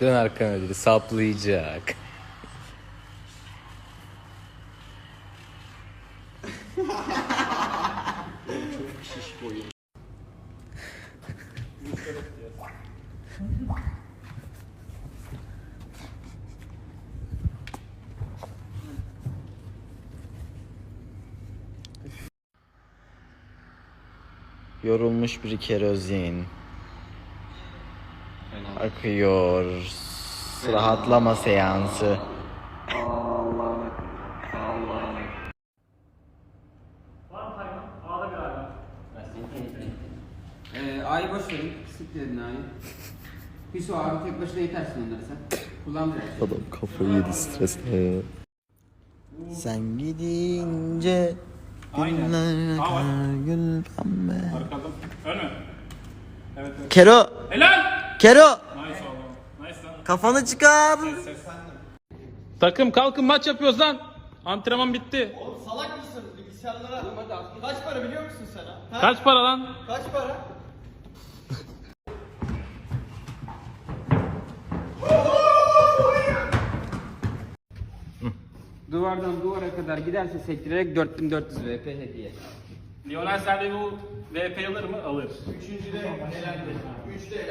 Dön arkana dedi saplayacak. Yorulmuş bir kerozin. Akıyor. Rahatlama seansı. Ee, A'yı boş verin. Siktir edin A'yı. Hüso abi tek başına yetersin onları sen. Kullan biraz. Adam kafayı yedi stresle. Sen gidince günler akar gül pembe. Arkadan. Ölme. Evet evet. Kero! Helal. Kero! Kafanı çıkar! Takım kalkın maç yapıyoruz lan. Antrenman bitti. Oğlum salak mısın? Bilgisayarlara. Kaç para biliyor musun sen ha? ha? Kaç para lan? Kaç para? Duvardan duvara kadar giderse sektirerek 4400 VP hediye. Lionel Serdi bu VP alır mı? Alır. Üçüncüde elendi. Üçte elendi.